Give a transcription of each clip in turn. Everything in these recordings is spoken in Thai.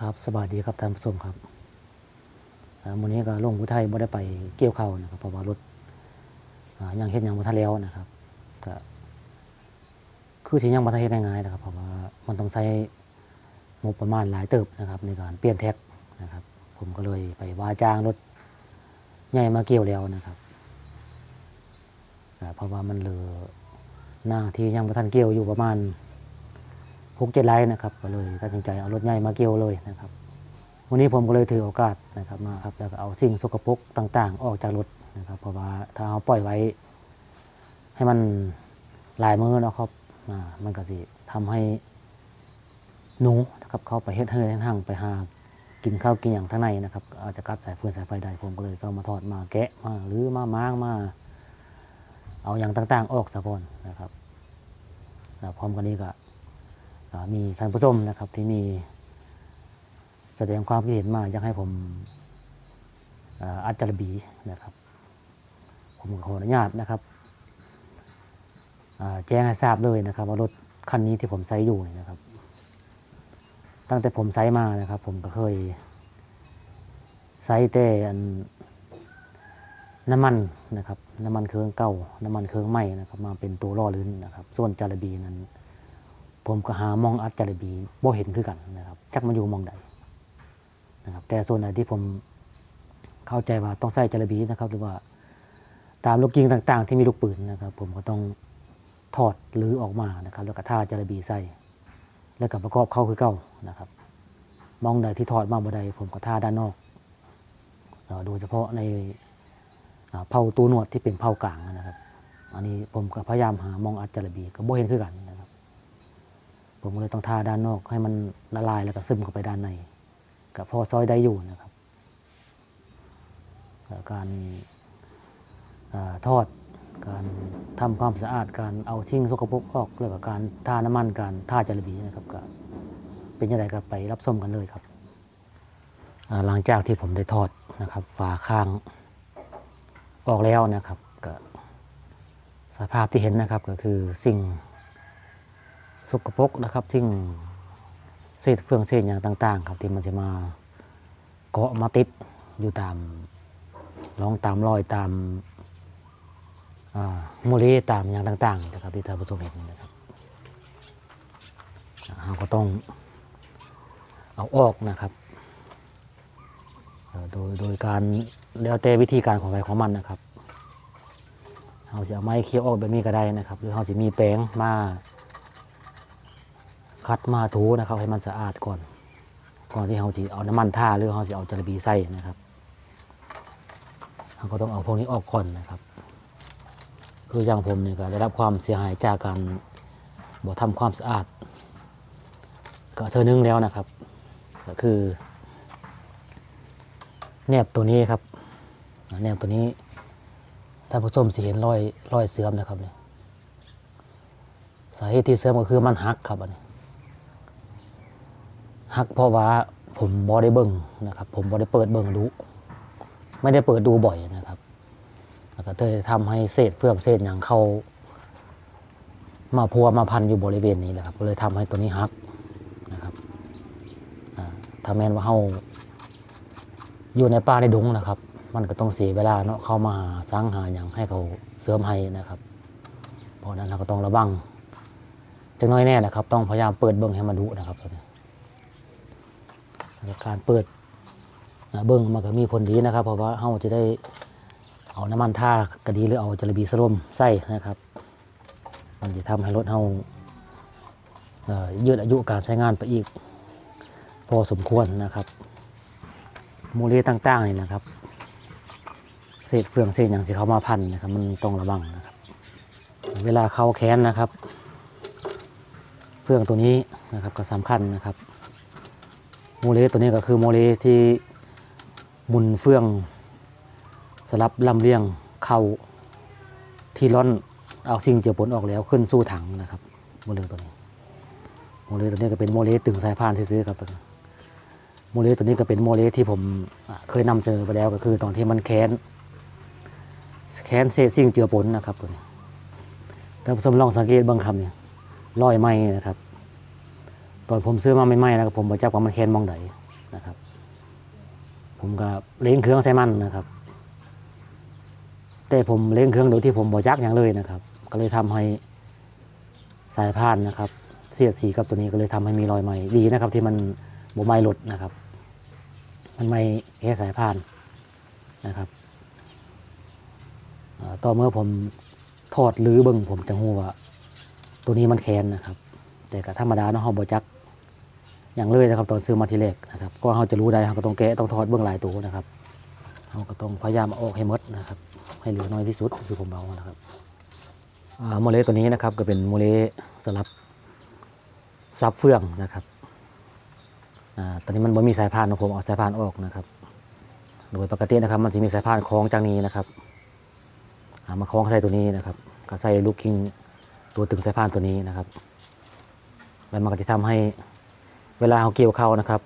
ครับสวัสดีครับท่านผู้ชมครับอ่ามื้อนี้ก็ลงผู้ไทยบ่ได้ไปเกี่ยวเข้านะครับเพราะว่ารถยังเฮ็ดหยังบ่ทันแล้วนะครับก็คือสิยังบ่ทันเฮ็ดง่ายๆนะครับเพราะว่ามันต้องใช้งบประมาณหลายเติบนะครับในการเปลี่ยนแท็กนะครับ ผมก็เลยไปว่าจ้างรถใหญ่มาเกี่ยวแล้วนะครับอ่เพราะว่ามันเหลือหน้าที่ยังบ่ทันเกี่ยวอยู่ประมาณ หกเจ็ดไร่นะครับก็เลยตัดสินใจเอารถใหญ่มาเกี่ยวเลยนะครับวันนี้ผมก็เลยถือโอกาสนะครับมาครับแล้วก็เอาสิ่งสกปรกต่าง ๆ ออกจากรถนะครับ เพราะว่าถ้าเอาปล่อยไว้ ให้มันหลายมือนะครับมันก็สิทำให้หนูนะครับเข้าไปเฮ็ดเฮือนห้างไปหากินข้าวกินอย่างข้างในนะครับ อาจจะกัดสายฟืนสายไฟได้ผมก็เลยต้องมาทอดมาแกะมาหรือมาม้างมา เอาอย่างต่างๆ ออกซะก่อนนะครับแล้วพร้อมกันนี้ก็ มีท่านผู้ชมนะครับที่มีแสดงความคิดเห็นมาอยากให้ผมอัดจารบีนะครับ ผมขออนุญาตนะครับแจ้งให้ทราบเลยนะครับ ว่ารถคันนี้ที่ผมใช้อยู่นะครับ ตั้งแต่ผมใช้มานะครับ ผมก็เคยใช้แต่อันน้ำมันนะครับ น้ำมันเครื่องเก่า น้ำมันเครื่องใหม่นะครับ มาเป็นตัวล่อลื่นนะครับ ส่วนจารบีนั้น ผมก็หามองอัดจารบีบ่เห็นคือกันนะครับจักมันอยู่มองใดนะครับแต่ส่วนไหนที่ผมเข้าใจว่าต้องใส่จารบีนะครับหรือว่าตามลูกยิงต่าง ๆ ที่มีลูกปืนนะครับ ผมก็ต้องถอดหรือออกมานะครับ แล้วก็ท่าจารบีใส่แล้วก็ประกอบเข้าคือเก่านะครับ มองใดที่ถอดมาบ่ใดผมก็ท่าด้านนอกโดยเฉพาะในเผาตูหนวดที่เป็นเผากลางนะครับ อันนี้ผมก็พยายามหามองอัดจารบีก็บ่เห็นคือกันนะครับ ผมก็เลยต้องทาด้านนอกให้มันละลายแล้วก็ซึมเข้าไปด้านในก็พอซอยได้อยู่นะครับ การอทอดการทำความสะอาดการเอาชิ่งสกปรกออกแล้วก็การทาน้ำมันการทาจาระบีนะครับก็เป็นยังไงก็ไปรับส้มกันเลยครับหลังจากที่ผมได้ทอดนะครับฝาข้างออกแล้วนะครับก็สภาพที่เห็นนะครับก็คือสิ่ง สกปรกนะครับซึ่งเศษเฟืองเศษอย่างต่าง ๆ ครับที่มันจะมาเกาะมาติดอยู่ตามร่องตามรอยตามโมเลตามอย่างต่าง ๆ นะครับที่ท่านผู้ชมเห็นนะครับเราก็ต้องเอาออกนะครับโดยโดยการแล้วแต่วิธีการของใครของมันนะครับเราจะเอาไม้เคี้ยวออกแบบนี้ก็ได้นะครับ หรือเราจะมีแป้งมา คัดมาถูนะครับให้มันสะอาดก่อน ก่อนที่เราจะเอาน้ำมันท่าหรือเราจะเอาจาระบีใส่นะครับเราก็ต้องเอาพวกนี้ออกก่อนนะครับ คืออย่างผมเนี่ยก็ได้รับความเสียหายจากการบ่ทำความสะอาด ก็เธอนึ่งแล้วนะครับ ก็คือแนบตัวนี้ครับแนบตัวนี้ท่านผู้ชมสิเห็นรอยรอยเสื่อมนะครับเนี่ยสาเหตุที่เสื่อมก็คือมันหักครับอันนี้ ฮักเพราะว่าผมบอได้เบิ่งนะครับ ผมบอได้เปิดเบิ่งดูไม่ได้เปิดดูบ่อยนะครับแล้วก็เลยทำให้เศษเฟื่องเศษอย่างเข้ามาพัวมาพันอยู่บริเวณนี้แหละครับ ก็เลยทำให้ตัวนี้ฮักนะครับถ้าแม้นว่าเขาอยู่ในป่าในดงนะครับ มันก็ต้องเสียเวลาเนาะเข้ามาหาสร้างหาอย่างให้เขาเสริมให้นะครับ เพราะนั้นเราก็ต้องระวังจังน้อยแน่นะครับ ต้องพยายามเปิดเบิ่งให้มันดูนะครับตัวนี้ การเปิดอ่าเบิ้งมันก็มีผลดีนะครับ เพราะว่าเราจะได้เอาน้ำมันท่ากระดีหรือเอาจระบีสลมใส่นะครับ มันจะทำให้รถเราเยืดอายุการใช้งานไปอีก พอสมควรนะครับโมเลต่างๆนี่นะครับเศษเฟืองเศษอย่างที่เขามาพันนะครับ มันต้องระวังนะครับ เวลาเข้าแขนนะครับ เฟืองตัวนี้นะครับก็สำคัญนะครับ โมเลตัวนี้ก็คือโมเลที่บุนเฟื่องสลับลำเลียงเข้าที่ร่อนเอาสิ่งเจือปนออกแล้วขึ้นสู่ถังนะครับโมเลตัวนี้โมเลตัวนี้ก็เป็นโมเลตึงสายพานที่ซื้อครับตัวนี้โมเลตัวนี้ก็เป็นโมเลที่ผมเคยนำเสนอไปแล้วก็คือตอนที่มันแค้นแค้นเศษสิ่งเจือปนนะครับตัวนี้ท่านผู้ชมลองสังเกตบางคำเนี่ยรอยไหมนะครับ ตอนผมซื้อมาใหม่ๆนะครับผมบอจักว่ามันแค้นมองไหนนะครับ ผมก็เล่งเครื่องใส่มันนะครับ แต่ผมเล่งเครื่องโดยที่ผมบ่ยักอย่างเลยนะครับ ก็เลยทำให้สายพานนะครับ เสียดสีกับตัวนี้ก็เลยทำให้มีรอยไหมดีนะครับ ที่มันบไหม้หลุดนะครับ มันไม่แค่สายพานนะครับต่อเมื่อผมทอดหรือเบิ่งผมจะรู้ว่า ตัวนี้มันแคนนะครับ แต่ก็ธรรมดาเนาะเฮาบ่จัก อย่างเลยนะครับตอนซื้อมาทีแรกนะครับก็เฮาจะรู้ได้เฮาก็ต้องแกะต้องทอดเบื้องหลายตัวนะครับเฮาก็ต้องพยายามออกให้หมดนะครับ ให้เหลือน้อยที่สุดคือผมเอานะครับโมเลตัวนี้นะครับก็เป็นโมเลสลับซับเฟื่องนะครับอ่าตอนนี้มันบ่มีสายพานของผมเอาสายพานออกนะครับ โดยปกตินะครับมันจะมีสายพานคล้องจากนี้นะครับามาคล้องใส่ตัวนี้นะครับก็ใส่ลูกคิงตัวตึงสายพานตัวนี้นะครับ แล้วมันก็จะทำให้ เวลาเราเกี่ยวเขานะครับ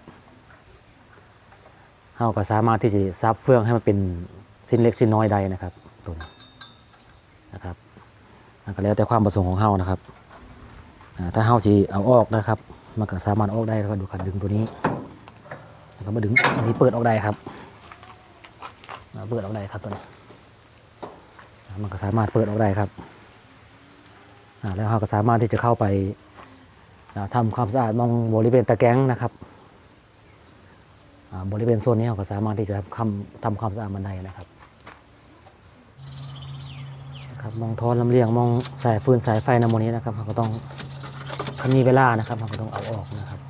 เราก็สามารถที่จะซับเฟืองให้มันเป็นสิ้นเล็กสิ้นน้อยใดนะครับตัวนี้นะครับก็แล้วแต่ความประสงค์ของเรานะครับถ้าเราสิเอาออกนะครับมันก็สามารถออกได้แล้วก็ดูการดึงตัวนี้แล้วก็มาดึงอันนี้เปิดออกได้ครับเปิดออกได้ครับตัวนี้อ่ามันก็สามารถเปิดออกได้ครับแล้วเราก็สามารถที่จะเข้าไป ทำความสะอาดมองบริเวณตะแกรงนะครับบริเวณโซนนี้เราก็สามารถที่จะทำทำความสะอาดมันได้นะครับนะครับ มองทอนลำเลียงมองสายฟืนสายไฟนโมนี้นะครับเราก็ต้องถ้ามีเวลานะครับเราก็ต้องเอาออกนะครับ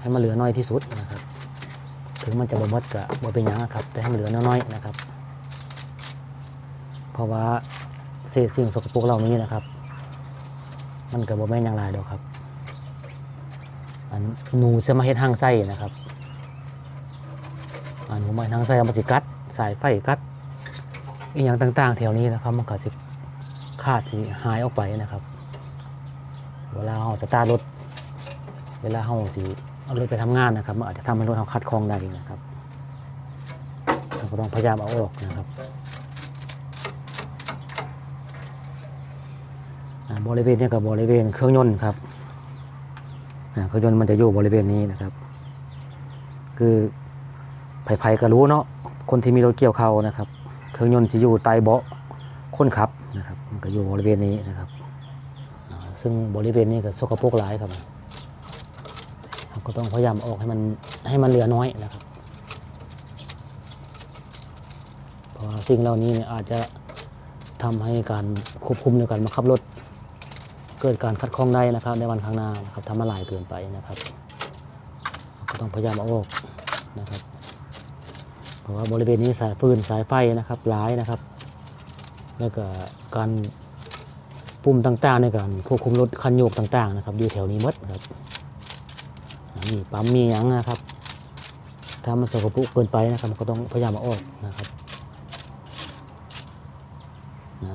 ให้มันเหลือน้อยที่สุดนะครับ ถึงมันจะบ่หมดกะบ่เป็นยังนะครับ แต่ให้มันเหลือน้อยๆนะครับ เพราะว่าเศษสิ่งสกปรกเหล่านี้นะครับ มันก็บ่แม่นอย่างไรดอกครับ อันหนูจะมาเฮ็ดหางไส้นะครับอันหนูมาเฮ็ดหางไส้อมาสิกัด สายไฟกัดอีหยังต่าง ๆ แถวนี้นะครับ มันก็สิขาดสิหายออกไปนะครับ เวลาเราจะตาร์รถ เวลาเราสิเอารถไปทำงานนะครับมันอาจจะทำให้รถเราคัดคล้องได้นะครับเราก็ต้องพยายามเอาออกนะครับบริเวณนี้กับบริเวณเครื่องยนต์ครับ เครื่องยนต์มันจะอยู่บริเวณนี้นะครับ คือไผ่ๆก็รู้เนาะคนที่มีรถเกี่ยวเขานะครับ เครื่องยนต์จะอยู่ใต้เบาะคนขับนะครับมันก็อยู่บริเวณนี้นะครับ ซึ่งบริเวณนี้ก็สกปรกหลายครับก็ต้องพยายามออกให้มันให้มันเหลือน้อยนะครับเพราะสิ่งเหล่านี้เนี่ยอาจจะทำให้การควบคุมในการบังคับรถ กิดการคัดข้องได้นะครับในวันข้างหน้านะครับทำมาหลายเกินไปนะครับก็ต้องพยายามเอาออกนะครับ เพราะว่าบริเวณนี้สายฟืนสายไฟนะครับหลายนะครับ แล้วก็การปุ่มต่างๆในการควบคุมรถคันโยกต่างๆนะครับอยู่แถวนี้มดครับมีปั๊มมีหยังนะครับ ถ้ามันสกปรกเกินไปนะครับก็ต้องพยายามเอาออกนะครับ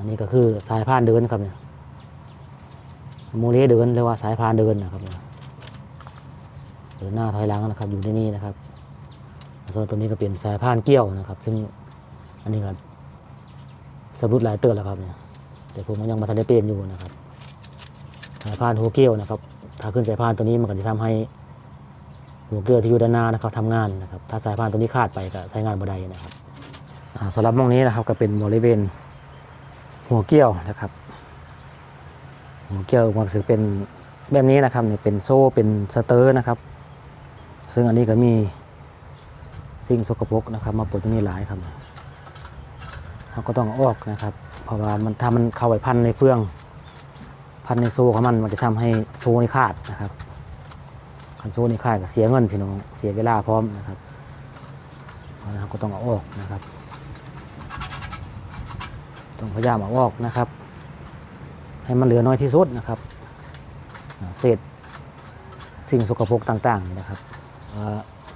นี่ก็คือสายพานเดินครับเนี่ย โมเลเดินเรียกว่าสายพานเดินนะครับเดินหน้าถอยหลังนะครับอยู่ที่นี่นะครับส่วนตัวนี้ก็เป็นสายพานเกี้ยวนะครับ ซึ่งอันนี้ก็สรุดหลายเตือนแล้วครับเนี่ยแต่ผมยังมาทันได้เป็นอยู่นะครับ สายพานหัวเกี้ยวนะครับ ถ้าขึ้นสายพานตัวนี้มันก็จะทำให้หัวเกี้ยวที่อยู่ด้านหน้านะครับทำงานนะครับ ถ้าสายพานตัวนี้ขาดไปก็ใช้งานบ่ได้นะครับสำหรับหมองนี้นะครับก็เป็นบริเวณหัวเกี้ยวนะครับ เกี่ยวมันคือเป็นแบบนี้นะครับเนี่ยเป็นโซ่เป็นสเตอร์นะครับ ซึ่งอันนี้ก็มีสิ่งสกปรกนะครับ มาปนอยู่นี่หลายครับเราก็ต้องออกนะครับ เพราะว่ามันถ้ามันเข้าไปพันในเฟือง พันในโซ่ของมันมันจะทำให้โซ่นี่ขาดนะครับคันโซ่นี่ขาดก็เสียเงินพี่น้องเสียเวลาพร้อมนะครับเราก็ต้องเอาออกนะครับ ต้องพยายามเอาออกนะครับ ให้มันเหลือน้อยที่สุดนะครับเศษสิ่งสกปรกต่างๆนะครับ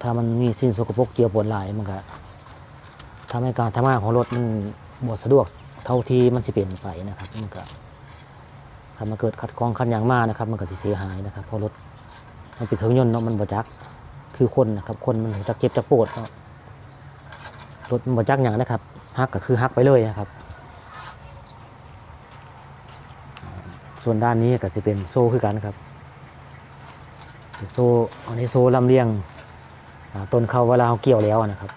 ถ้ามันมีสิ่งสกปรกเกี่ยวปนหลายมันก็ทำให้การทำงานของรถมันบสะดวกเท่าที่มันจะเปลี่ยนไปนะครับมันก็ถ้ามันเกิดขัดข้องขันอย่างมากนะครับ มันก็จะเสียหายนะครับเพราะรถมันเป็นเครื่องยนต์เนาะมันบจักคือคนนะครับคนมันจะเจ็บจะปวดเนาะรถมันบจักอย่างนะครับฮักก็คือฮักไปเลยนะครับ ส่วนด้านนี้ก็จะเป็นโซ่คือกันครับโซ่อันนี้โซ่ลำเลียงต้นเขาเวลาเขาเกี่ยวแล้วนะครับ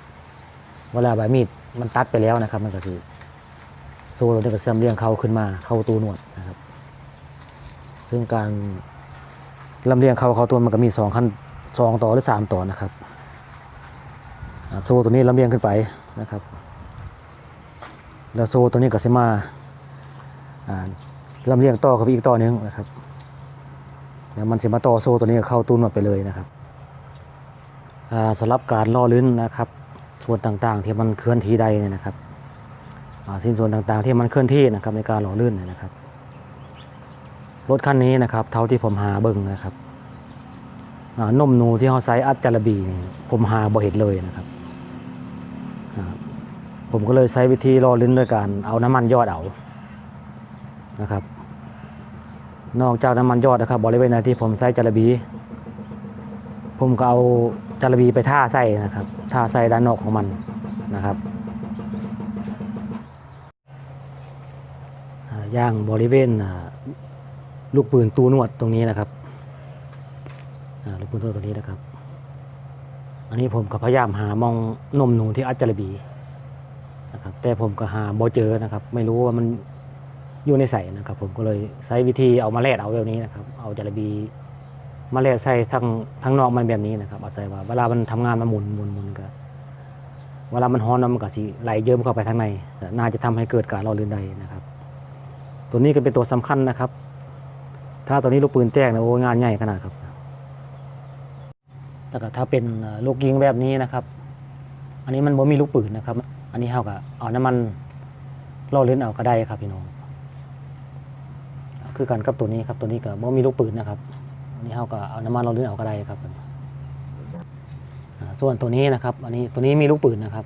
เวลาใบมีดมันตัดไปแล้วนะครับ มันก็คือโซ่ตัวนี้ก็เสื่อมเลี้ยงเขาขึ้นมาเข้าตูหนวดนะครับ ซึ่งการลำเลียงเขาเขาตัวมันก็มีสองขั้นสองต่อหรือสามต่อนะครับโซ่ตัวนี้ลำเลียงขึ้นไปนะครับ แล้วโซ่ตัวนี้ก็จะมา ลำเลียงต่อกับอีกต่อหนึงนะครับเดี๋ยวมันจะมาต่อโซ่ตัวนี้เข้าตู้หนวดไปเลยนะครับอ่าสำหรับการล่อลื่นนะครับ ส่วนต่างๆที่มันเคลื่อนที่ใดเนี่ยนะครับสิ้นส่วนต่างๆที่มันเคลื่อนที่นะครับในการหล่อลื่นนะครับรถคันนี้นะครับ เท่าที่ผมหาเบิ่งนะครับอ่านมหนูที่เขาใช้อัดจารบีนี่ผมหาบ่เห็นเลยนะครับ ผมก็เลยใช้วิธีล่อลื่นด้วยการเอาน้ำมันยอดเอา นะครับ นอกจากน้ำมันยอดนะครับบริเวณที่ผมใช้จารบี ผมก็เอาจารบีไปท่าใส่นะครับท่าใส่ด้านนอกของมันนะครับย่างบริเวณลูกปืนตูนวดตรงนี้นะครับลูกปืนตูนวดตรงนี้นะครับ อันนี้ผมก็พยายามหามองนมหนูที่อัจจารบีนะครับแต่ผมก็หาบ่เจอนะครับ ไม่รู้ว่ามัน อยู่ในใส่นะครับ ผมก็เลยใช้วิธีเอามาแลดเอาแบบนี้นะครับ เอาจารบีมาแลกใส่ทั้งทั้งนอกมันแบบนี้นะครับเอาศัยว่าเวลามันทำงานมันหมุนหมุนหมุนก็เวลามันฮ้อนมันก็สิไหลเยิ้มเข้าไปทางใน น่าจะทำให้เกิดการรอลื่นใดนะครับ ตัวนี้ก็เป็นตัวสำคัญนะครับ ถ้าตัวนี้ลูกปืนแตกนะโอ้งานใหญ่ขนาดครับแล้วก็ถ้าเป็นลูกยิงแบบนี้นะครับ อันนี้มันบ่มีลูกปืนนะครับ อันนี้เฮาก็เอาน้ำมันล่อลื่นเอาก็ได้ครับพี่น้อง คือกันกับตัวนี้ครับตัวนี้ก็บ่มีลูกปืนนะครับนนี้เราก็เอาน้ำมันเราลื่นเอาก็ได้ครับส่วนตัวนี้นะครับ อันนี้ตัวนี้มีลูกปืนนะครับ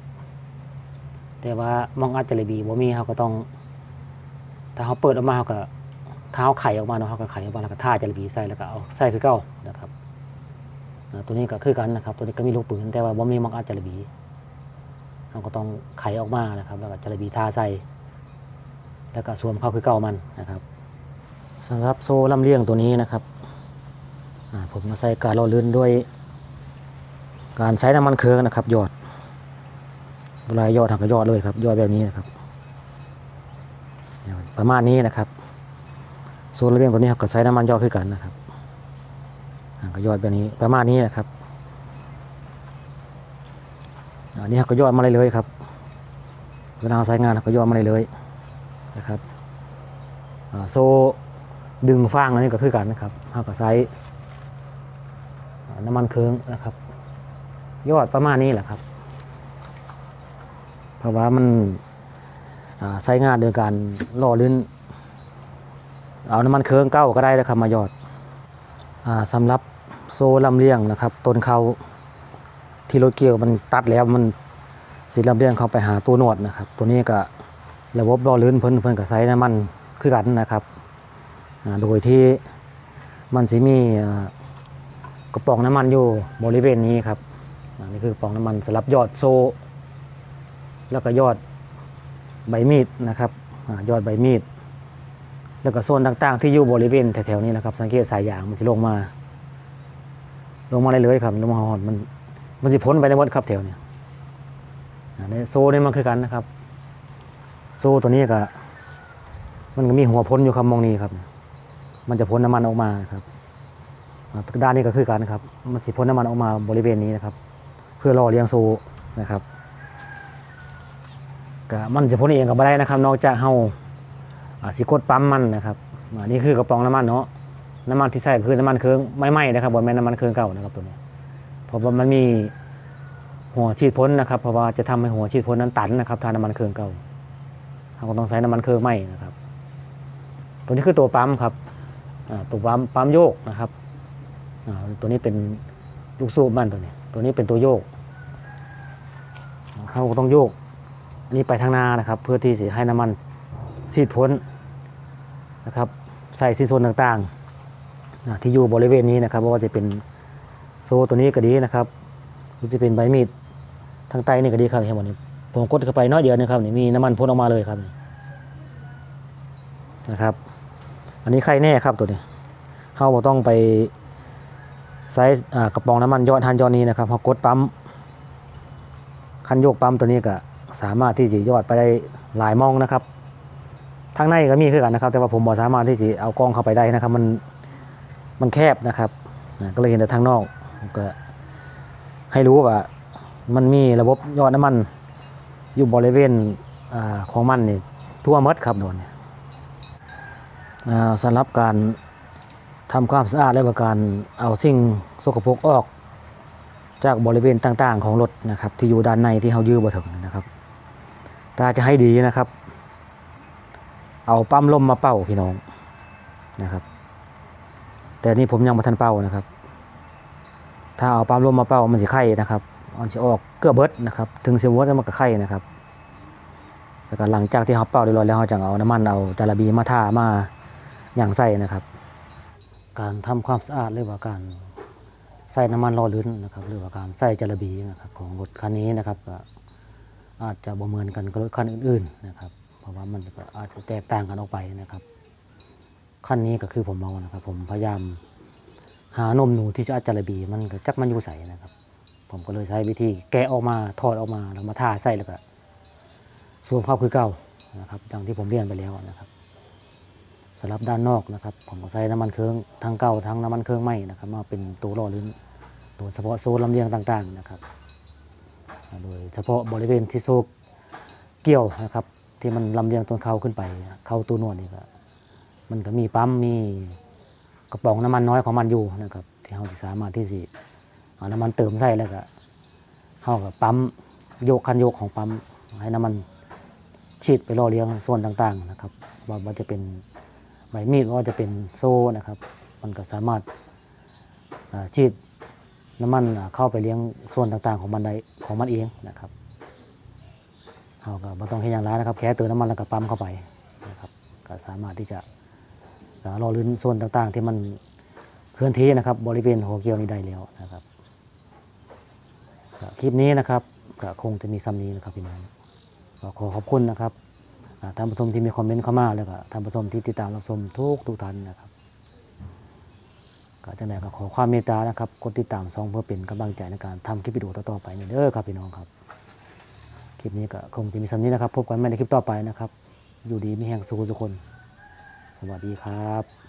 แต่ว่ามองอัดจเระบีบ่มีเราก็ต้อง ถ้าเขาเปิดออกมาเขาก็เท้าไข่ออกมาเนาะเขาก็ไข่ออกมาแล้วก็ท่าจระบีใส่แล้วก็เอาใส่คือเก้านะครับตัวนี้ก็คือกันนะครับ ตัวนี้ก็มีลูกปืนแต่ว่าบ่มีมองอัดจเระบีเราก็ต้องไข่ออกมานะครับ แล้วก็จระบีท่าใส่แล้วก็สวมเข้าคือเก้ามันนะครับ สำหรับโซ่ลำเลียงตัวนี้นะครับผมมาใส่การล่อลื่นด้วย การใช้น้ำมันเครื่องนะครับยอดเวลาหยอดทำก็ยอดเลยครับยอดแบบนี้นะครับ ประมาณนี้นะครับโซนระเบียงตัวนี้ก็ใช้น้ำมันยอดคือกันนะครับก็ยอดแบบนี้ประมาณนี้นะครับอันนี้ครับก็ยอดมาเลยเลยครับเวลาใช้งานเราก็ยอดมาเลยเลยนะครับโซ่ ดึงฟางอันนี้ก็คือกันนะครับเราก็ใช้น้ำมันเคืองนะครับ ยอดประมาณนี้แหละครับ เพราะว่ามันอ่าใช้งานโดยการล่อลื่นเอาน้ำมันเคืองเก้าก็ได้แล้วครับมายอดอสำหรับโซ่ลำเลียงนะครับต้นเขาที่รถเกี่ยวมันตัดแล้วมันสีลำเลียงเขาไปหาตัวหนวดนะครับ ตัวนี้ก็ระบบล่อลื่นเพิ่นเพิ่นก็ใช้น้ำมันคือกันนะครับ โดยที่มันสิมีกระป๋องน้ำมันอยู่บริเวณนี้ครับนนี้คือกระป๋องน้ำมันสำหรับยอดโซแล้วก็ยอดใบมีดนะครับอยอดใบมีด แล้วก็โซนต่างๆ ที่อยู่บริเวณแถวๆนี้นะครับสังเกตสายยางมันจะลงมา ลงมาเลยๆครับลงมาหอดมันมันจะพ้นไปในวัดครับแถวเนี้อันนี้โซนี่มันคือกันนะครับ โซตัวนี้ก็มันก็มีหัวพ้นอยู่ครับมองนี้ครับ มันจะพ้นน้ำมันออกมาครับด้านนี้ก็คือกันครับ มันสิพ่นน้ำมันออกมาบริเวณนี้นะครับ เพื่อรอเลี้ยงโซนะครับก็มันจะพ่นเองกับไม่ได้นะครับ นอกจากเฮาสิกดปั๊มมันนะครับอันนี้คือกระป๋องน้ำมันเนาะน้ำมันที่ใส่คือน้ำมันเครื่องไม่ไหม้นะครับบนแม่น้ำมันเครื่องเก่านะครับตัวนี้เพราะว่ามันมีหัวฉีดพ่นนะครับ เพราะว่าจะทำให้หัวฉีดพ่นนั้นตันนะครับทาน้ำมันเครื่องเก่าเราก็ต้องใช้น้ำมันเครื่องไหม้นะครับ ตัวนี้คือตัวปั๊มครับ ตัวปั๊มปั๊มโยกนะครับตัวนี้เป็นลูกสูบมันตัวนี้ ตัวนี้เป็นตัวโยกเขาก็ต้องโยกอันนี้ไปทางหน้านะครับ เพื่อที่จะให้น้ำมันซีดพ้นนะครับ ใส่ซีโซนต่างๆที่อยู่บริเวณนี้นะครับว่าจะเป็นโซ่ตัวนี้ก็ดีนะครับหรือจะเป็นใบมีดทางใต้นี่ก็ดีครับเห็นหมนี้ผมกดเข้าไปน้อยเดียวนะครับนี่มีน้ำมันพ่นออกมาเลยครับนะครับ อันนี้ใครแน่ครับตัวนี้เราบ่ต้องไปไซส์กระป๋องน้ำมันยอดทันยอดนี้นะครับพอกดปั๊มคันโยกปั๊มตัวนี้ก็สามารถที่จะยอดไปได้หลายมองนะครับทางในก็มีคือกันนะครับ แต่ว่าผมบ่สามารถที่จะเอากล้องเข้าไปได้นะครับ มันมันแคบนะครับนะก็เลยเห็นแต่ทางนอกก็ให้รู้ว่ามันมีระบบยอดน้ำมันอยู่บริเวณอของมันนี่ทั่วหมดครับโดนเนี่ย สำหรับการทำความสะอาดและว่าการเอาสิ่งสกปรกออก จากบริเวณต่างๆ ของรถนะครับ ที่อยู่ด้านในที่เขายื้อบ่ถึงนะครับถ้าจะให้ดีนะครับ เอาปั๊มลมมาเป่าพี่น้องนะครับ แต่นี่ผมยังมาทันเป่านะครับ ถ้าเอาปั๊มลมมาเป่ามันสิไข่นะครับมันสิออกเกลือเบิดนะครับ ถึงสิวดมันก็ไข่นะครับแต่ก็หลังจากที่เขาเป่าเรียบร้อยแล้วเขาจะเอาน้ำมันเอาจาระบีมาทามา อย่างใส่นะครับ การทำความสะอาดหรือว่าการใส่น้ำมันรอลื่นนะครับหรือว่าการใส่จระบีนะครับของรถคันนี้นะครับก็อาจจะบ่เหมือนกันกับรถคันอื่นๆนะครับ เพราะว่ามันก็อาจจะแตกต่างกันออกไปนะครับคันนี้ก็คือผมเมานะครับ ผมพยายามหานมหนูที่จะอัดจระบีมันก็จักมันอยู่ใส่นะครับ ผมก็เลยใช้วิธีแกะออกมาถอดออกมาแล้วมาทาใส่แล้วก็สวมเข้าคือเก่านะครับอย่างที่ผมเรียนไปแล้วนะครับ สำหรับด้านนอกนะครับผมก็ใช้น้ำมันเครื่องทั้งเก่าทั้งน้ำมันเครื่องใหม่นะครับมาเป็นตัวหล่อลื่นโดยเฉพาะโซนลำเลียงต่างๆนะครับ โดยเฉพาะบริเวณที่โซกเกี่ยวนะครับที่มันลำเลียงต้นเขาขึ้นไป เข้าตัวนวดนี่ก็มันก็มีปั๊มมีกระป๋องน้ำมันน้อยของมันอยู่นะครับที่เราสามารถที่สิเอาน้ำมันเติมใส่แล้วก็เข้ากับปั๊มโยกคันโยกของปั๊มให้น้ำมันฉีดไปล่อเลี้ยงส่วนต่างๆนะครับว่าจะเป็น ใบมีดว่าจะเป็นโซ่นะครับ มันก็สามารถอ่าฉีดน้ำมันเข้าไปเลี้ยงส่วนต่างๆของมันได้ของมันเองนะครับเราก็ไม่ต้องแค่อย่างไรนะครับ แค่เติมน้ำมันแล้วก็ปั๊มเข้าไปนะครับก็สามารถที่จะรอลื่นส่วนต่างๆ ที่มันเคลื่อนที่นะครับ บริเวณหัวเกลียวนี้ได้แล้วนะครับคลิปนี้นะครับก็คงจะมีซ้ำนี้นะครับพี่น้องขอขอบคุณนะครับ ท่านผู้ชมที่มีคอมเมนต์เข้ามาแล้วก็ท่านผู้ชมที่ติดตามรับชมทุกทุกท่านนะครับก็จังไดก็ขอความเมตตานะครับกดติดตามซองเพื่อเป็นกำลังใจในการทำคลิปวิดีโอต่อๆไปนี่เด้อครับพี่น้องครับ คลิปนี้ก็คงจะมีสำนี้นะครับ พบกันใหม่ในคลิปต่อไปนะครับ อยู่ดีมีแห่งสุขทุกคน สวัสดีครับ